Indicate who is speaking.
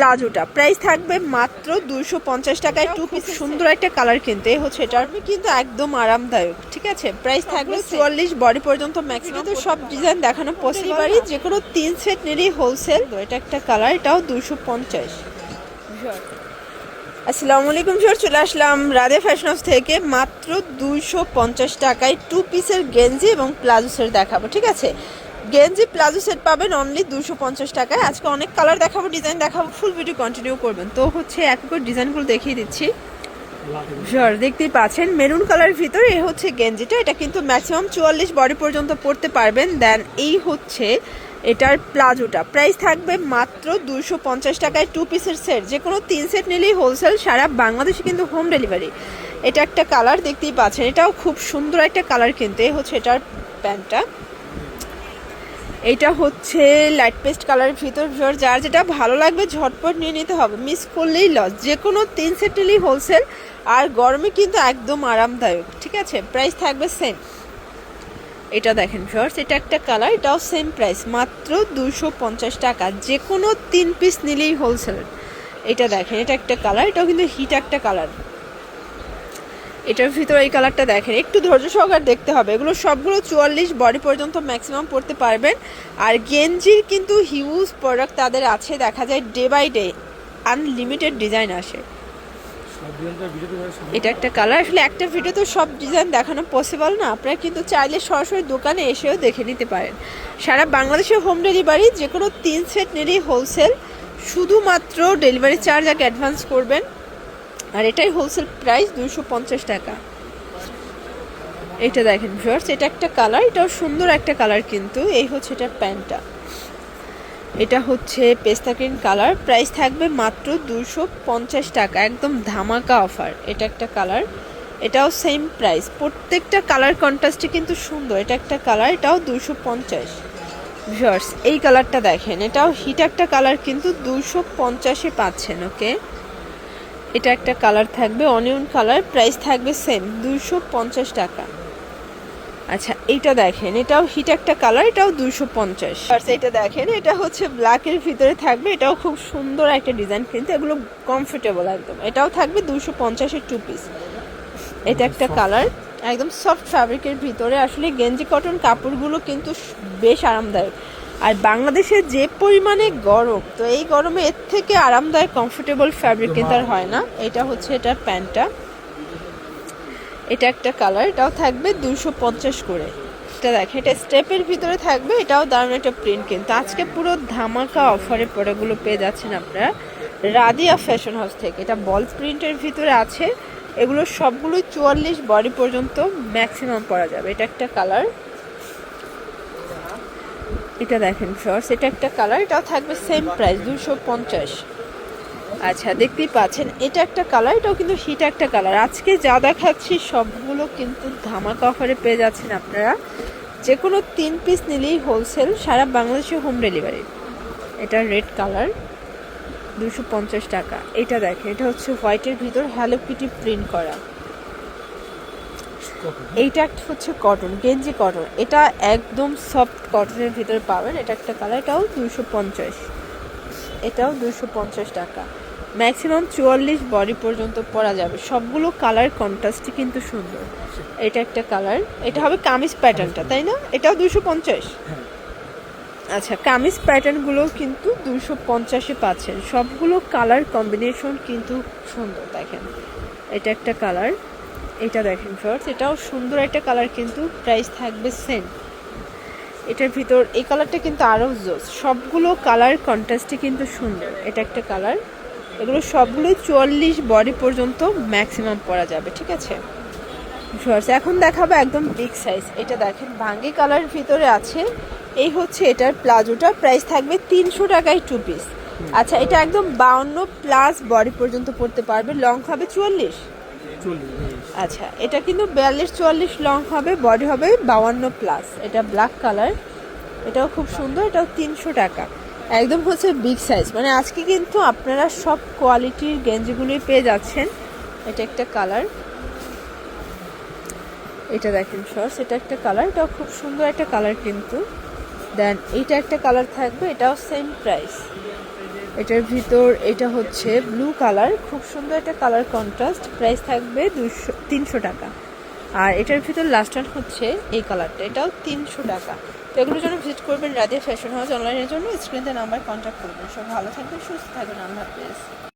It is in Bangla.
Speaker 1: প্লাজোটা। প্রাইস থাকবে মাত্র দুশো পঞ্চাশ টাকায় টু পিস সুন্দর একটা কালার কিন্তু। হচ্ছে এটা কিন্তু একদম আরামদায়ক ঠিক আছে? প্রাইস থাকবে চুয়াল্লিশ বডি পর্যন্ত ম্যাক্সিমাম তো সব ডিজাইন দেখানো পসিবল যে কোনো তিন সেট নিলেই হোলসেল এটা একটা কালার এটাও দুশো পঞ্চাশ। আসসালামু আলাইকুম স্যার চলে আসলাম রাধে ফ্যাশন হাউস থেকে। মাত্র দুইশো পঞ্চাশ টাকায় টু পিসের গেঞ্জি এবং প্লাজো সেট দেখাবো ঠিক আছে? গেঞ্জি প্লাজো সেট পাবেন অনলি দুশো পঞ্চাশ টাকায়। আজকে অনেক কালার দেখাবো ডিজাইন দেখাবো ফুল ভিডিও কন্টিনিউ করবেন। তো হচ্ছে এক করে ডিজাইনগুলো দেখিয়ে দিচ্ছি। শিওর দেখতেই পাচ্ছেন মেরুন কালারের ভিতরে এ হচ্ছে গেঞ্জিটা। এটা কিন্তু ম্যাক্সিমাম চুয়াল্লিশ বডি পর্যন্ত পড়তে পারবেন। দেন এই হচ্ছে এটার প্লাজোটা। প্রাইস থাকবে মাত্র দুশো পঞ্চাশ টাকায় টু পিসের সেট যে কোনো তিন সেট নিলেই হোলসেল সারা বাংলাদেশে কিন্তু হোম ডেলিভারি এটা একটা কালার দেখতেই পাচ্ছেন। এটাও খুব সুন্দর একটা কালার কিন্তু। এ হচ্ছে এটার প্যান্টটা। এটা হচ্ছে লাইট পেস্ট কালারের ভিতর ভিতর যার যেটা ভালো লাগবে ঝটপট নিয়ে নিতে হবে। মিস করলেই লস যে কোনো তিন সেট নিলেই হোলসেল আর গরমে কিন্তু একদম আরামদায়ক, ঠিক আছে? প্রাইস থাকবে সেম এটা দেখেন শর্টস এটা একটা কালার এটাও সেম প্রাইস মাত্র দুশো পঞ্চাশ টাকা। যে কোনো তিন পিস নিলেই হোলসেল এটা দেখেন, এটা একটা কালার এটাও কিন্তু হিট একটা কালার এটার ভিতরে এই কালারটা দেখেন। একটু ধৈর্য সহকারে দেখতে হবে। এগুলো সবগুলো চুয়াল্লিশ বডি পর্যন্ত ম্যাক্সিমাম পড়তে পারবেন। আর গেঞ্জির কিন্তু হিউজ প্রোডাক্ট তাদের আছে, দেখা যায় day by day unlimited design আসে। এটা একটা কালার আসলে একটা ভিডিও তো সব ডিজাইন দেখানো পসিবল না। আপনারা কিন্তু চাইলে সরাসরি দোকানে এসেও দেখে নিতে পারেন। সারা বাংলাদেশে হোম ডেলিভারি যে কোনো তিন সেট নিলেই হোলসেল শুধুমাত্র ডেলিভারি চার্জ আগে অ্যাডভান্স করবেন। আর এটাই হোলসেল প্রাইস দুশো পঞ্চাশ টাকা। এটা দেখেন ভিউয়ার্স এটা একটা কালার এটাও সুন্দর একটা কালার কিন্তু, এই হচ্ছে এটার প্যান্টটা। এটা হচ্ছে পেস্তা গ্রিন কালার প্রাইস থাকবে মাত্র দুশো পঞ্চাশ টাকা, একদম ধামাকা অফার এটা একটা কালার এটাও সেম প্রাইস প্রত্যেকটা কালার কন্ট্রাস্টে কিন্তু সুন্দর, এটা একটা কালার এটাও দুশো পঞ্চাশ। ভিউয়ার্স এই কালারটা দেখেন, এটাও হিট একটা কালার কিন্তু দুশো পঞ্চাশে পাচ্ছেন ওকে এটা একটা কালার থাকবে অনিয়ন কালার প্রাইস থাকবে সেম দুশো পঞ্চাশ টাকা। আচ্ছা এটা দেখেন এটাও হিট একটা কালার এটাও দুশো পঞ্চাশ। আর এটা দেখেন এটা হচ্ছে ব্ল্যাকের ভিতরে থাকবে এটাও খুব সুন্দর একটা ডিজাইন কিন্তু এগুলো কমফোর্টেবল একদম। এটাও থাকবে দুশো পঞ্চাশের টু পিস এটা একটা কালার একদম সফট ফ্যাব্রিকের ভিতরে। আসলে গেঞ্জি কটন কাপড়গুলো কিন্তু বেশ আরামদায়ক। আর বাংলাদেশে যে পরিমাণে গরম, তো এই গরমে এর থেকে আরামদায়ক কমফোর্টেবল ফ্যাব্রিক কিন্তু আর হয় না। এটা হচ্ছে এটার প্যান্টটা। এটা একটা কালার এটাও থাকবে দুশো পঞ্চাশ করে। এটা দেখেন এটা স্টেপের ভিতরে থাকবে, এটাও দারুণ একটা প্রিন্ট কিন্তু। আজকে পুরো ধামাকা অফারে প্রোডাক্টগুলো পেয়ে যাচ্ছেন আপনারা। রাদিয়া ফ্যাশন হাউস থেকে। এটা বল প্রিন্টের ভিতরে আছে। এগুলো সবগুলোই চুয়াল্লিশ বডি পর্যন্ত ম্যাক্সিমাম পরা যাবে। এটা একটা কালার এটা দেখেন শর্টস এটা একটা কালার এটাও থাকবে সেম প্রাইস দুশো পঞ্চাশ। আচ্ছা দেখতেই পাচ্ছেন, এটা একটা কালার এটাও কিন্তু হিট একটা কালার আজকে যা দেখাচ্ছি, সবগুলো কিন্তু ধামাকা অফারে পেয়ে যাচ্ছেন আপনারা। যে কোনো তিন পিস নিলেই হোলসেল সারা বাংলাদেশে হোম ডেলিভারি এটা রেড কালার দুশো পঞ্চাশ টাকা। এটা দেখেন, এটা হচ্ছে হোয়াইটের ভিতর হ্যালো কিটি প্রিন্ট করা। এইটা একটা হচ্ছে কটন গেঞ্জি কটন এটা একদম সফট কটনের ভিতরে পাবেন। এটা একটা কালার এটাও দুশো পঞ্চাশ। এটাও দুশো পঞ্চাশ টাকা। ম্যাক্সিমাম চুয়াল্লিশ বডি পর্যন্ত পরা যাবে। সবগুলো কালার কন্ট্রাস্টই কিন্তু সুন্দর। এটা একটা কালার এটা হবে কামিজ প্যাটার্নটা তাই না? এটাও দুশো পঞ্চাশ। আচ্ছা কামিজ প্যাটার্নগুলো কিন্তু দুশো পঞ্চাশে পাচ্ছেন। সবগুলো কালার কম্বিনেশন কিন্তু সুন্দর, দেখেন। এটা একটা কালার এটা দেখেন শর্টস এটাও সুন্দর একটা কালার কিন্তু প্রাইস থাকবে সেম এটার ভিতর এই কালারটা কিন্তু আরও জোস। সবগুলো কালার কন্ট্রাস্টে কিন্তু সুন্দর। এটা একটা কালার এগুলো সবগুলোই চুয়াল্লিশ বডি পর্যন্ত ম্যাক্সিমাম পরা যাবে ঠিক আছে? শর্টস এখন দেখাবো একদম বিগ সাইজ এটা দেখেন ভাঙ্গি কালার ভিতরে আছে। এই হচ্ছে এটার প্লাজোটা। প্রাইস থাকবে তিনশো টাকায় টু পিস আচ্ছা এটা একদম বাউন্ন প্লাস বডি পর্যন্ত পড়তে পারবে। লং হবে চুয়াল্লিশ। আচ্ছা এটা কিন্তু বিয়াল্লিশ চুয়াল্লিশ লং হবে বডি হবে বাউান্ন প্লাস এটা ব্ল্যাক কালার এটাও খুব সুন্দর, এটাও তিনশো টাকা। একদম হচ্ছে বিগ সাইজ মানে আজকে কিন্তু আপনারা সব কোয়ালিটির গেঞ্জিগুলোই পেয়ে যাচ্ছেন। এটা একটা কালার এটা দেখেন শর্টস এটা একটা কালার এটাও খুব সুন্দর একটা কালার কিন্তু। দেন এইটা একটা কালার থাকবে, এটাও সেম প্রাইস এটার ভিতর এটা হচ্ছে ব্লু কালার খুব সুন্দর একটা কালার কন্ট্রাস্ট প্রাইস থাকবে দুশো তিনশো টাকা। আর এটার ভিতর লাস্ট হচ্ছে এই কালারটা এটাও তিনশো টাকা। তো এগুলোর জন্য ভিজিট করবেন রাধিয়া ফ্যাশন হাউস অনলাইনের জন্য স্ক্রিনতে নাম্বার কন্ট্যাক্ট করবেন। সব ভালো থাকবেন, সুস্থ থাকবেন, আল্লাহ হাফেজ।